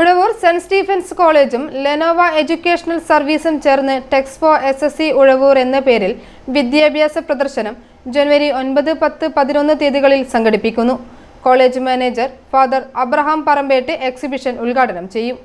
Uzhavoor saint Stephen's കോളേജും Lenovo educational സർവീസും ചേർന്ന് Techspo S S C Uzhavoor എന്ന പേരിൽ വിദ്യാഭ്യാസ പ്രദർശനം ജനുവരി ഒൻപത് പത്ത് പതിനൊന്ന് തീയതികളിൽ സംഘടിപ്പിക്കുന്നു. College manager father Abraham Parambett exhibition ഉദ്ഘാടനം ചെയ്യും.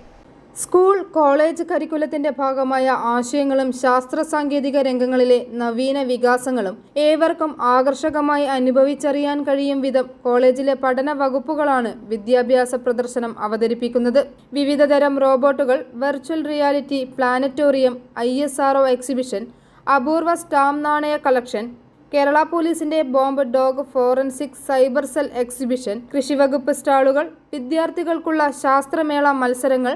സ്കൂൾ കോളേജ് കരിക്കുലത്തിന്റെ ഭാഗമായ ആശയങ്ങളും ശാസ്ത്ര സാങ്കേതിക രംഗങ്ങളിലെ നവീന വികാസങ്ങളും ഏവർക്കും ആകർഷകമായി അനുഭവിച്ചറിയാൻ കഴിയും വിധം കോളേജിലെ പഠന വകുപ്പുകളാണ് വിദ്യാഭ്യാസ പ്രദർശനം അവതരിപ്പിക്കുന്നത്. വിവിധതരം റോബോട്ടുകൾ virtual reality planetarium I exhibition അപൂർവ സ്റ്റാം നാണയ കളക്ഷൻ കേരള പോലീസിന്റെ bomb dog forensic cyber cell exhibition കൃഷിവകുപ്പ് സ്റ്റാളുകൾ വിദ്യാർത്ഥികൾക്കുള്ള ശാസ്ത്രമേള മത്സരങ്ങൾ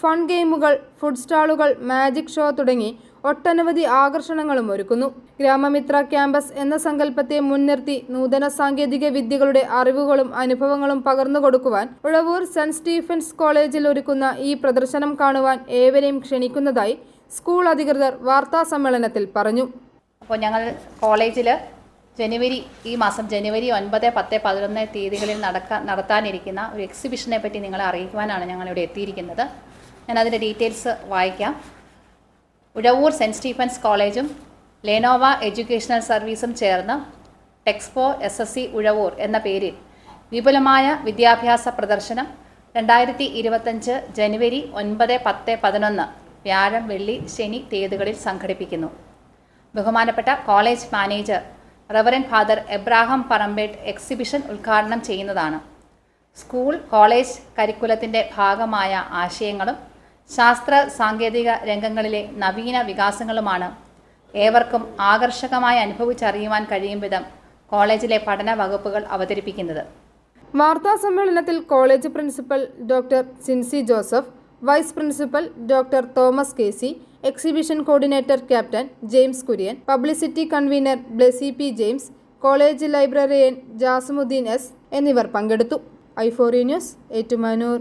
ഫൺ ഗെയിമുകൾ ഫുഡ് സ്റ്റാളുകൾ മാജിക് ഷോ തുടങ്ങി ഒട്ടനവധി ആകർഷണങ്ങളും ഒരുക്കുന്നു. ഗ്രാമമിത്ര ക്യാമ്പസ് എന്ന സങ്കല്പത്തെ മുൻനിർത്തി നൂതന സാങ്കേതിക വിദ്യകളുടെ അറിവുകളും അനുഭവങ്ങളും പകർന്നു കൊടുക്കുവാൻ ഉഴവൂർ സെന്റ് സ്റ്റീഫൻസ് കോളേജിൽ ഒരുക്കുന്ന ഈ പ്രദർശനം കാണുവാൻ ഏവരെയും ക്ഷണിക്കുന്നതായി സ്കൂൾ അധികൃതർ വാർത്താ സമ്മേളനത്തിൽ പറഞ്ഞു. അപ്പോൾ ഞങ്ങൾ കോളേജിൽ ജനുവരി ഈ മാസം ജനുവരി ഒൻപത് പത്ത് പതിനൊന്ന് തീയതികളിൽ നടക്കാൻ നടത്താനിരിക്കുന്ന ഒരു എക്സിബിഷനെ പറ്റി നിങ്ങളെ അറിയിക്കുവാനാണ് ഞങ്ങളിവിടെ എത്തിയിരിക്കുന്നത്. ഞാൻ അതിന്റെ ഡീറ്റെയിൽസ് വായിക്കാം. ഉഴവൂർ സെന്റ് സ്റ്റീഫൻസ് കോളേജും ലെനോവ എഡ്യൂക്കേഷണൽ സർവീസും ചേർന്ന് Techspo S S C Uzhavoor എന്ന പേരിൽ വിപുലമായ വിദ്യാഭ്യാസ പ്രദർശനം രണ്ടായിരത്തി ഇരുപത്തഞ്ച് ജനുവരി ഒൻപത് പത്ത് പതിനൊന്ന് വ്യാഴം വെള്ളി ശനി തീയതികളിൽ സംഘടിപ്പിക്കുന്നു. ബഹുമാനപ്പെട്ട college manager reverend father Abraham Parambett exhibition ഉദ്ഘാടനം ചെയ്യുന്നതാണ്. സ്കൂൾ കോളേജ് കരിക്കുലത്തിന്റെ ഭാഗമായ ആശയങ്ങളും ശാസ്ത്ര സാങ്കേതിക രംഗങ്ങളിലെ നവീന വികാസങ്ങളുമാണ് ഏവർക്കും ആകർഷകമായി അനുഭവിച്ചറിയുവാൻ കഴിയും വിധം കോളേജിലെ പഠന വകുപ്പുകൾ അവതരിപ്പിക്കുന്നത്. വാർത്താ സമ്മേളനത്തിൽ college principal doctor Sincy Joseph vice principal doctor Thomas K C exhibition coordinator captain James Kurian publicity convener Blessy P James college librarian Jasamuddin S എന്നിവർ പങ്കെടുത്തു. ഐഫോറി ന്യൂസ് ഏറ്റുമാനൂർ.